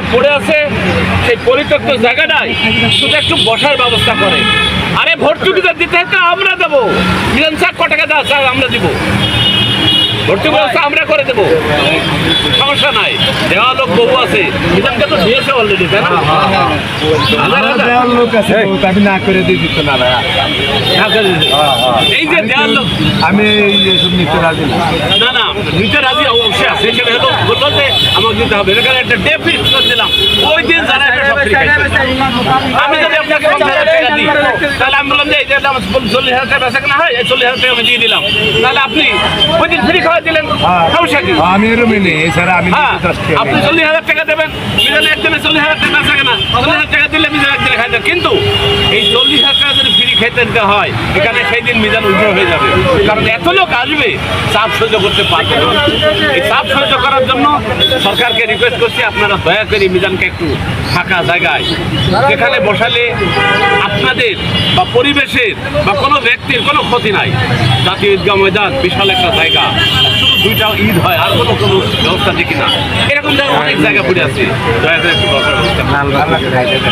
জায়গাটা পড়ে আছে সেই পরিত্যক্ত জায়গাটায় শুধু একটু বসার ব্যবস্থা করে। আরে ভর্তুকি তো দিতে হয় তো আমরা দেবো। মিলন স্যার ক টাকা দাও স্যার আমরা দিব। ভর্তুকি ব্যবস্থা আমরা করে দেবো। সমস্যা নাই। দেওয়া লোক বহু আছে। মিলনকে তো দিয়েছে অলরেডি তাই না? লোক আছে আমি না করে দিয়ে দিত না এই যে দেওয়ার লোক আমি এইসব নিতে রাজি। না না না নিতে রাজি অবশ্যই আছে সেখানে বলল আমাকে দিতে হবে। এখানে একটা ডে ফিক্স করে দিলাম ওই দিন যারা। আমি যদি আপনাকে দিই তাহলে আমি বললাম যে এই যে আমার চল্লিশ হাজার টাকা বেচা কেনা হয় এই চল্লিশ হাজার টাকা আমি দিয়ে দিলাম। তাহলে আপনি ওই দিন ফ্রি খাওয়া দিলেন। সমস্যা কি? আমি এরমই নেই। এছাড়া আমি হ্যাঁ আপনি চল্লিশ হাজার টাকা দেবেন মিজানে একদিনে চল্লিশ হাজার টাকা বেচা কেনা। চল্লিশ হাজার টাকা দিলে মিজান একদিনে খাইতে কিন্তু দিতে হয়, এখানে সেই দিন মিজান উজ্জ্ব হয়ে যাবে। কারণ এত লোক আসবে চাপ সহ্য করতে পারবে এই চাপ সহ্য করার জন্য সরকারকে রিকোয়েস্ট করছি, আপনারা দয়া করে মিজানকে একটু ফাঁকা জায়গায় যেখানে বসালে আপনাদের বা পরিবেশের বা কোনো ব্যক্তির কোনো ক্ষতি নাই। জাতীয় ঈদগাহ ময়দান, বিশাল একটা জায়গা। শুধু দুইটা ঈদ হয়, আর কোনো কোনো ব্যবস্থা দেখি না। এরকম জায়গায় অনেক জায়গা পড়ে আছে দয়া করে একটু